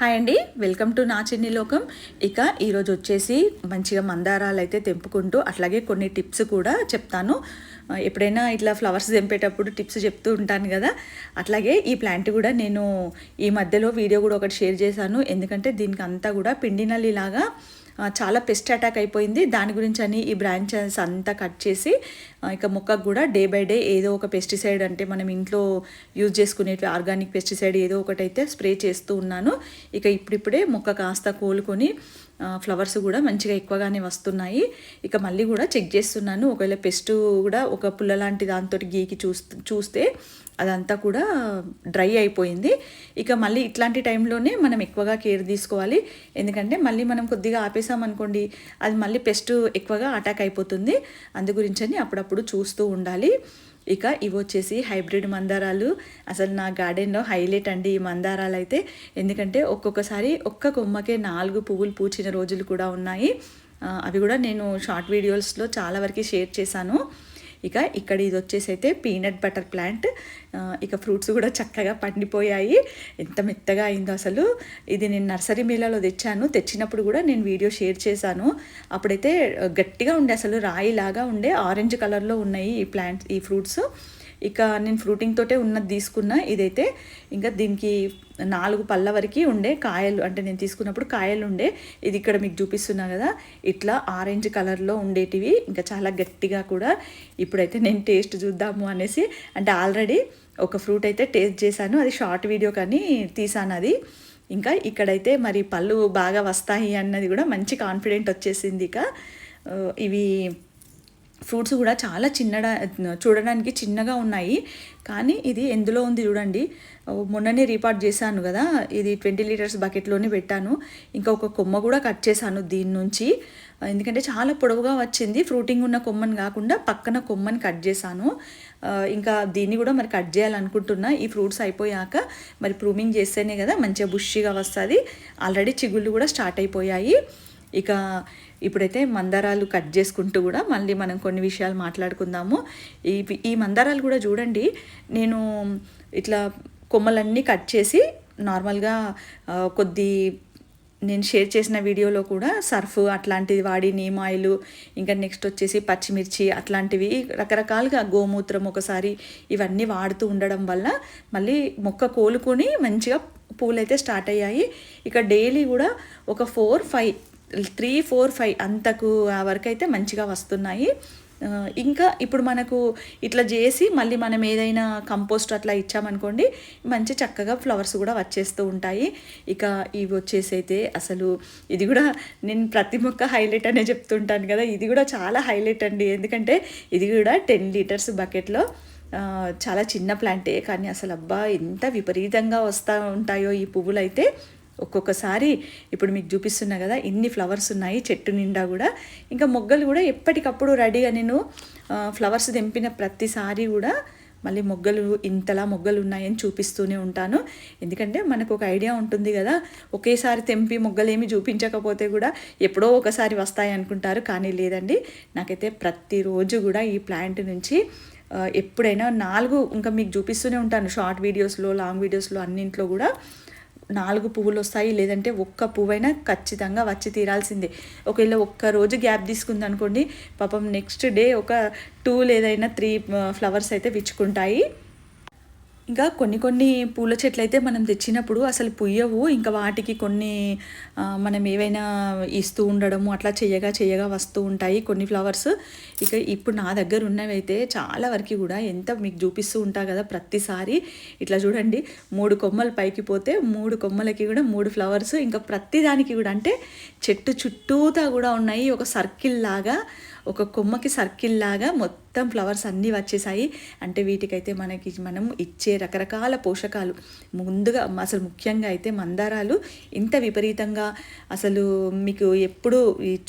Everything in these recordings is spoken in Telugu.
హాయ్ అండి. వెల్కమ్ టు నా చిన్ని లోకం. ఇక ఈరోజు వచ్చేసి మంచిగా మందారాలు అయితే తెంపుకుంటూ అట్లాగే కొన్ని టిప్స్ కూడా చెప్తాను. ఎప్పుడైనా ఇట్లా ఫ్లవర్స్ తెంపేటప్పుడు టిప్స్ చెప్తూ ఉంటాను కదా. అట్లాగే ఈ ప్లాంట్ కూడా నేను ఈ మధ్యలో వీడియో కూడా ఒకటి షేర్ చేశాను. ఎందుకంటే దీనికి అంతా కూడా పిండినల్లిలాగా చాలా పెస్ట్ అటాక్ అయిపోయింది. దాని గురించి అని ఈ బ్రాంచెస్ అంతా కట్ చేసి ఇక మొక్కకు కూడా డే బై డే ఏదో ఒక పెస్టిసైడ్ అంటే మనం ఇంట్లో యూజ్ చేసుకునేటి ఆర్గానిక్ పెస్టిసైడ్ ఏదో ఒకటి అయితే స్ప్రే చేస్తూ ఉన్నాను. ఇక ఇప్పుడిప్పుడే మొక్క కాస్త కోలుకొని ఫ్లవర్స్ కూడా మంచిగా ఎక్కువగానే వస్తున్నాయి. ఇక మళ్ళీ కూడా చెక్ చేస్తున్నాను. ఒకవేళ పెస్ట్ కూడా ఒక పుల్ల లాంటి దాంతో గీకి చూస్తే చూస్తే అదంతా కూడా డ్రై అయిపోయింది. ఇక మళ్ళీ ఇట్లాంటి టైంలోనే మనం ఎక్కువగా కేర్ తీసుకోవాలి. ఎందుకంటే మళ్ళీ మనం కొద్దిగా ఆపేసామనుకోండి అది మళ్ళీ పెస్ట్ ఎక్కువగా అటాక్ అయిపోతుంది. అందు గురించని అప్పుడప్పుడు చూస్తూ ఉండాలి. ఇక ఇవి వచ్చేసి హైబ్రిడ్ మందారాలు. అసలు నా గార్డెన్లో హైలైట్ అండి ఈ మందారాలు అయితే ఎందుకంటే ఒక్కొక్కసారి ఒక్క కొమ్మకే నాలుగు పువ్వులు పూచిన రోజులు కూడా ఉన్నాయి. అవి కూడా నేను షార్ట్ వీడియోస్లో చాలా వరకు షేర్ చేశాను. ఇక ఇక్కడ ఇది వచ్చేసి అయితే పీనట్ బటర్ ప్లాంట్. ఇక ఫ్రూట్స్ కూడా చక్కగా పండిపోయాయి. ఎంత మెత్తగా అయిందో అసలు. ఇది నేను నర్సరీ మేళాలో తెచ్చాను. తెచ్చినప్పుడు కూడా నేను వీడియో షేర్ చేశాను. అప్పుడైతే గట్టిగా ఉండే అసలు రాయిలాగా ఉండే. ఆరెంజ్ కలర్లో ఉన్నాయి ఈ ప్లాంట్స్ ఈ ఫ్రూట్స్. ఇక నేను ఫ్రూటింగ్ తోటే ఉన్నది తీసుకున్న. ఇదైతే ఇంకా దీనికి నాలుగు పళ్ళ వరకు ఉండే కాయలు అంటే నేను తీసుకున్నప్పుడు కాయలు ఉండే. ఇది ఇక్కడ మీకు చూపిస్తున్నా కదా. ఇట్లా ఆరెంజ్ కలర్లో ఉండేటివి. ఇంకా చాలా గట్టిగా కూడా ఇప్పుడైతే నేను టేస్ట్ చూద్దాము అనేసి అంటే ఆల్రెడీ ఒక ఫ్రూట్ అయితే టేస్ట్ చేశాను. అది షార్ట్ వీడియో కానీ తీసాను అది. ఇంకా ఇక్కడైతే మరి పళ్ళు బాగా వస్తాయి అన్నది కూడా మంచి కాన్ఫిడెంట్ వచ్చేసింది ఇక. ఇవి ఫ్రూట్స్ కూడా చాలా చిన్నడా చూడడానికి చిన్నగా ఉన్నాయి. కానీ ఇది ఎందులో ఉంది చూడండి. మొన్ననే రీపార్ట్ చేశాను కదా. ఇది ట్వంటీ లీటర్స్ బకెట్లోనే పెట్టాను. ఇంకా ఒక కొమ్మ కూడా కట్ చేశాను దీని నుంచి. ఎందుకంటే చాలా పొడవుగా వచ్చింది. ఫ్రూటింగ్ ఉన్న కొమ్మని కాకుండా పక్కన కొమ్మని కట్ చేశాను. ఇంకా దీన్ని కూడా మరి కట్ చేయాలనుకుంటున్నా. ఈ ఫ్రూట్స్ అయిపోయాక మరి ప్రూమింగ్ చేస్తేనే కదా మంచిగా బుష్షిగా వస్తుంది. ఆల్రెడీ చిగుళ్ళు కూడా స్టార్ట్ అయిపోయాయి. ఇక ఇప్పుడైతే మందారాలు కట్ చేసుకుంటూ కూడా మళ్ళీ మనం కొన్ని విషయాలు మాట్లాడుకుందాము. ఈ ఈ మందారాలు కూడా చూడండి నేను ఇట్లా కొమ్మలన్నీ కట్ చేసి నార్మల్గా కొద్ది నేను షేర్ చేసిన వీడియోలో కూడా సర్ఫ్ అట్లాంటివి వాడి నీమ్ ఆయిల్ ఇంకా నెక్స్ట్ వచ్చేసి పచ్చిమిర్చి అట్లాంటివి రకరకాలుగా గోమూత్రం ఒకసారి ఇవన్నీ వాడుతూ ఉండడం వల్ల మళ్ళీ మొక్క కోలుకొని మంచిగా పూలు అయితే స్టార్ట్ అయ్యాయి. ఇక డైలీ కూడా ఒక four five three four five అంతకు ఆ వరకు అయితే మంచిగా వస్తున్నాయి. ఇంకా ఇప్పుడు మనకు ఇట్లా చేసి మళ్ళీ మనం ఏదైనా కంపోస్ట్ అట్లా ఇచ్చామనుకోండి మంచి చక్కగా ఫ్లవర్స్ కూడా వచ్చేస్తూ ఉంటాయి. ఇక ఇవి వచ్చేసి అయితే అసలు ఇది కూడా నేను ప్రతి మొక్క హైలైట్ అనే చెప్తుంటాను కదా ఇది కూడా చాలా హైలైట్ అండి. ఎందుకంటే ఇది కూడా టెన్ లీటర్స్ బకెట్లో చాలా చిన్న ప్లాంటే. కానీ అసలు అబ్బా ఎంత విపరీతంగా వస్తూ ఉంటాయో ఈ పువ్వులు అయితే ఒక్కొక్కసారి ఇప్పుడు మీకు చూపిస్తున్నా కదా ఇన్ని ఫ్లవర్స్ ఉన్నాయి చెట్టు నిండా కూడా. ఇంకా మొగ్గలు కూడా ఎప్పటికప్పుడు రెడీగా నేను ఫ్లవర్స్ తెంపిన ప్రతిసారి కూడా మళ్ళీ మొగ్గలు ఇంతలా మొగ్గలు ఉన్నాయని చూపిస్తూనే ఉంటాను. ఎందుకంటే మనకు ఒక ఐడియా ఉంటుంది కదా ఒకేసారి తెంపి మొగ్గలు ఏమి చూపించకపోతే కూడా ఎప్పుడో ఒకసారి వస్తాయి అనుకుంటారు. కానీ లేదండి నాకైతే ప్రతిరోజు కూడా ఈ ప్లాంట్ నుంచి ఎప్పుడైనా నాలుగు ఇంకా మీకు చూపిస్తూనే ఉంటాను షార్ట్ వీడియోస్లో లాంగ్ వీడియోస్లో అన్నింట్లో కూడా నాలుగు పువ్వులు వస్తాయి లేదంటే ఒక్క పువ్వైనా ఖచ్చితంగా వచ్చి తీరాల్సిందే. ఒకవేళ ఒక్క రోజు గ్యాప్ తీసుకుంది అనుకోండి పాపం నెక్స్ట్ డే ఒక టూ లేదైనా త్రీ ఫ్లవర్స్ అయితే విచ్చుకుంటాయి. ఇంకా కొన్ని కొన్ని పూల చెట్లు అయితే మనం తెచ్చినప్పుడు అసలు పుయ్యవు. ఇంకా వాటికి కొన్ని మనం ఏవైనా ఇస్తూ ఉండడము అట్లా చేయగా చేయగా వస్తూ ఉంటాయి కొన్ని ఫ్లవర్స్. ఇక ఇప్పుడు నా దగ్గర ఉన్నవి అయితే చాలా వరకు కూడా ఎంత మీకు చూపిస్తూ ఉంటా కదా ప్రతిసారి. ఇట్లా చూడండి మూడు కొమ్మలు పైకి పోతే మూడు కొమ్మలకి కూడా మూడు ఫ్లవర్స్. ఇంకా ప్రతిదానికి కూడా అంటే చెట్టు చుట్టూతా కూడా ఉన్నాయి. ఒక సర్కిల్ లాగా ఒక కొమ్మకి సర్కిల్ లాగా మొత్తం మొత్తం ఫ్లవర్స్ అన్నీ వచ్చేసాయి. అంటే వీటికైతే మనకి మనం ఇచ్చే రకరకాల పోషకాలు. ముందుగా అసలు ముఖ్యంగా అయితే మందారాలు ఇంత విపరీతంగా అసలు మీకు ఎప్పుడు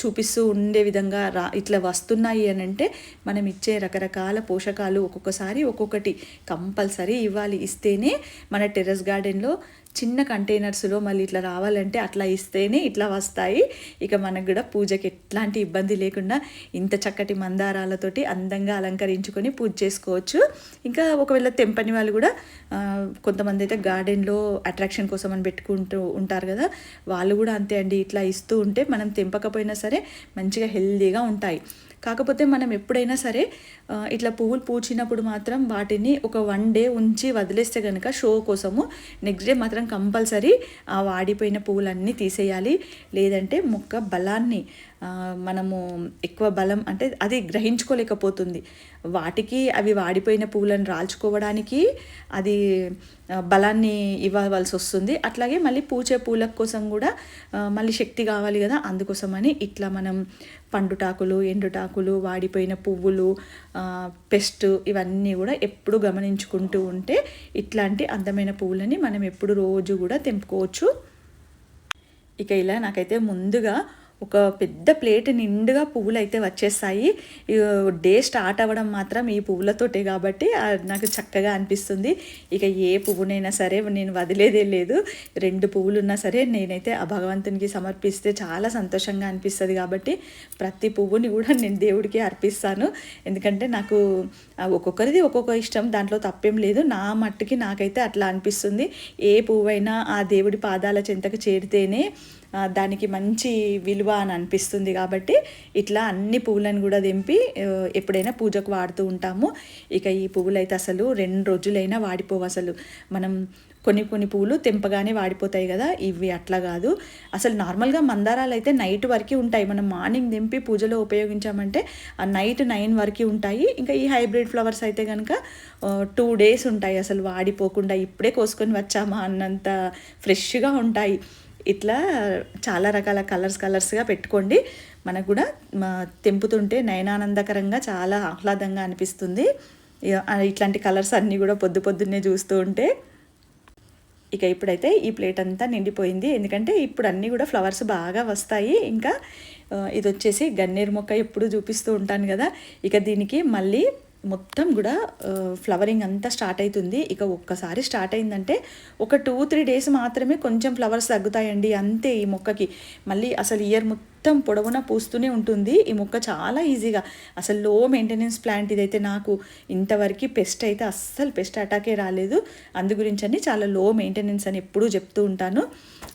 చూపిస్తూ ఉండే విధంగా రా ఇట్లా వస్తున్నాయి అని అంటే మనం ఇచ్చే రకరకాల పోషకాలు ఒక్కొక్కసారి ఒక్కొక్కటి కంపల్సరీ ఇవ్వాలి. ఇస్తేనే మన టెర్రస్ గార్డెన్లో చిన్న కంటైనర్స్లో మళ్ళీ ఇట్లా రావాలంటే అట్లా ఇస్తేనే ఇట్లా వస్తాయి. ఇక మనకు కూడా పూజకి ఎట్లాంటి ఇబ్బంది లేకుండా ఇంత చక్కటి మందారాలతోటి అందంగా అలంకరించుకొని పూజ చేసుకోవచ్చు. ఇంకా ఒకవేళ తెంపని వాళ్ళు కూడా కొంతమంది అయితే గార్డెన్లో అట్రాక్షన్ కోసం అని పెట్టుకుంటూ ఉంటారు కదా వాళ్ళు కూడా అంతే అండి. ఇట్లా ఇస్తూ ఉంటే మనం తెంపకపోయినా సరే మంచిగా హెల్దీగా ఉంటాయి. కాకపోతే మనం ఎప్పుడైనా సరే ఇట్లా పువ్వులు పూచినప్పుడు మాత్రం వాటిని ఒక వన్ డే ఉంచి వదిలేస్తే కనుక షో కోసము నెక్స్ట్ డే మాత్రం కంపల్సరీ ఆ వాడిపోయిన పువ్వులన్నీ తీసేయాలి. లేదంటే మొక్క బలాన్ని మనము ఎక్కువ బలం అంటే అది గ్రహించుకోలేకపోతుంది. వాటికి అవి వాడిపోయిన పువ్వులను రాల్చుకోవడానికి అది బలాన్ని ఇవ్వవలసి వస్తుంది. అట్లాగే మళ్ళీ పూచే పూల కోసం కూడా మళ్ళీ శక్తి కావాలి కదా అందుకోసమని ఇట్లా మనం పండుటాకులు ఎండుటాకులు వాడిపోయిన పువ్వులు పెస్ట్ ఇవన్నీ కూడా ఎప్పుడు గమనించుకుంటూ ఉంటే ఇట్లాంటి అందమైన పువ్వులని మనం ఎప్పుడు రోజు కూడా తెంపుకోవచ్చు. ఇక ఇలా నాకైతే ముందుగా ఒక పెద్ద ప్లేట్ నిండుగా పువ్వులు అయితే వచ్చేస్తాయి డే స్టార్ట్ అవ్వడం మాత్రం ఈ పువ్వులతోటే కాబట్టి నాకు చక్కగా అనిపిస్తుంది. ఇక ఏ పువ్వునైనా సరే నేను వదిలేదే లేదు. రెండు పువ్వులు ఉన్నా సరే నేనైతే ఆ భగవంతునికి సమర్పిస్తే చాలా సంతోషంగా అనిపిస్తుంది కాబట్టి ప్రతి పువ్వుని కూడా నేను దేవుడికి అర్పిస్తాను. ఎందుకంటే నాకు ఆ ఒక్కొక్కరిది ఒక్కొక్క ఇష్టం దాంట్లో తప్పేం లేదు. నా మట్టుకి నాకైతే అట్లా అనిపిస్తుంది. ఏ పువ్వైనా ఆ దేవుడి పాదాల చెంతకు చేరితేనే దానికి మంచి విలువ అని అనిపిస్తుంది కాబట్టి ఇట్లా అన్ని పువ్వులను కూడా దింపి ఎప్పుడైనా పూజకు వాడుతూ ఉంటాము. ఇక ఈ పువ్వులు అయితే అసలు రెండు రోజులైనా వాడిపోవు అసలు. మనం కొన్ని కొన్ని పువ్వులు తెంపగానే వాడిపోతాయి కదా ఇవి అట్లా కాదు. అసలు నార్మల్గా మందారాలు అయితే నైట్ వరకు ఉంటాయి. మనం మార్నింగ్ దింపి పూజలో ఉపయోగించామంటే ఆ నైట్ నైన్ వరకు ఉంటాయి. ఇంకా ఈ హైబ్రిడ్ ఫ్లవర్స్ అయితే కనుక టూ డేస్ ఉంటాయి అసలు వాడిపోకుండా ఇప్పుడే కోసుకొని వచ్చామా అన్నంత ఫ్రెష్గా ఉంటాయి. ఇట్లా చాలా రకాల కలర్స్ కలర్స్గా పెట్టుకోండి. మనకు కూడా తెంపుతుంటే నయనానందకరంగా చాలా ఆహ్లాదంగా అనిపిస్తుంది. ఇట్లాంటి కలర్స్ అన్నీ కూడా పొద్దు పొద్దున్నే చూస్తూ ఉంటే ఇక ఇప్పుడైతే ఈ ప్లేట్ అంతా నిండిపోయింది. ఎందుకంటే ఇప్పుడు అన్నీ కూడా ఫ్లవర్స్ బాగా వస్తాయి. ఇంకా ఇది వచ్చేసి గన్నేరు మొక్క ఎప్పుడు చూపిస్తూ ఉంటాను కదా. ఇక దీనికి మళ్ళీ మొత్తం కూడా ఫ్లవరింగ్ అంతా స్టార్ట్ అవుతుంది ఇక ఒక్కసారి స్టార్ట్ అయిందంటే ఒక టూ త్రీ డేస్ మాత్రమే కొంచెం ఫ్లవర్స్ తగ్గుతాయండి అంతే ఈ మొక్కకి. మళ్ళీ అసలు ఇయర్ మొత్తం మొత్తం పొడవునా పూస్తూనే ఉంటుంది. ఈ మొక్క చాలా ఈజీగా. అసలు లో మెయింటెనెన్స్ ప్లాంట్ ఇదైతే నాకు ఇంతవరకు పెస్ట్ అయితే అస్సలు పెస్ట్ అటాకే రాలేదు. అందు గురించి అని చాలా లో మెయింటెనెన్స్ అని ఎప్పుడూ చెప్తూ ఉంటాను.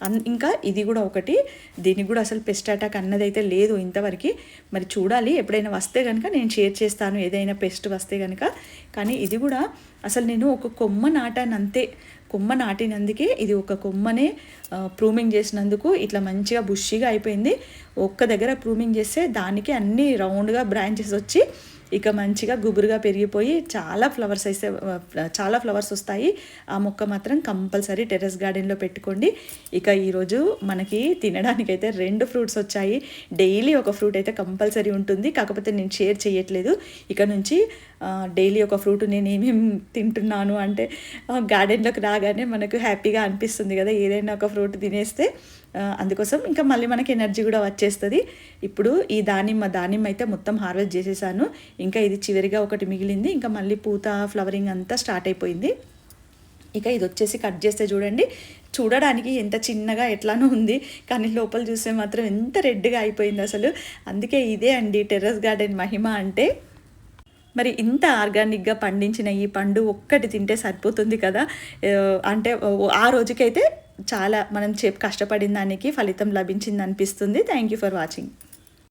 అన్- ఇంకా ఇది కూడా ఒకటి. దీనికి కూడా అసలు పెస్ట్ అటాక్ అన్నది అయితే లేదు ఇంతవరకు. మరి చూడాలి. ఎప్పుడైనా వస్తే కనుక నేను షేర్ చేస్తాను. ఏదైనా పెస్ట్ వస్తే కనుక కానీ ఇది కూడా అసలు నేను ఒక కొమ్మ నాటాను అంతే కొమ్మ నాటినందుకే ఇది ఒక కొమ్మనే ప్రూమింగ్ చేసినందుకు ఇట్లా మంచిగా బుష్షిగా అయిపోయింది. ఒక్క దగ్గర ప్రూమింగ్ చేస్తే దానికి అన్ని రౌండ్గా బ్రాంచెస్ వచ్చి ఇక మంచిగా గుబురుగా పెరిగిపోయి చాలా ఫ్లవర్స్ అయితే చాలా ఫ్లవర్స్ వస్తాయి. ఆ మొక్క మాత్రం కంపల్సరీ టెర్రస్ గార్డెన్లో పెట్టుకోండి. ఇక ఈరోజు మనకి తినడానికైతే రెండు ఫ్రూట్స్ వచ్చాయి. డైలీ ఒక ఫ్రూట్ అయితే కంపల్సరీ ఉంటుంది. కాకపోతే నేను షేర్ చేయట్లేదు. ఇక నుంచి డైలీ ఒక ఫ్రూట్ నేను ఏమేమి తింటున్నాను అంటే గార్డెన్లోకి రాగానే మనకు హ్యాపీగా అనిపిస్తుంది కదా ఏదైనా ఒక ఫ్రూట్ తినేస్తే. అందుకోసం ఇంకా మళ్ళీ మనకి ఎనర్జీ కూడా వచ్చేస్తుంది. ఇప్పుడు ఈ దానిమ్మ దానిమ్మ అయితే మొత్తం హార్వెస్ట్ చేసేసాను. ఇంకా ఇది చివరిగా ఒకటి మిగిలింది. ఇంకా మళ్ళీ పూత ఫ్లవరింగ్ అంతా స్టార్ట్ అయిపోయింది. ఇక ఇది వచ్చేసి కట్ చేస్తే చూడండి. చూడడానికి ఎంత చిన్నగా ఎట్లానో ఉంది. కానీ లోపల చూస్తే మాత్రం ఎంత రెడ్గా అయిపోయింది అసలు. అందుకే ఇదే అండి టెర్రస్ గార్డెన్ మహిమ అంటే. మరి ఇంత ఆర్గానిక్గా పండించిన ఈ పండు ఒక్కటి తింటే సరిపోతుంది కదా? అంటే ఆ రోజుకైతే చాలా మనం చెప్ కష్టపడిన దానికి ఫలితం లభించింది అనిపిస్తుంది థ్యాంక్ యూ ఫర్ వాచింగ్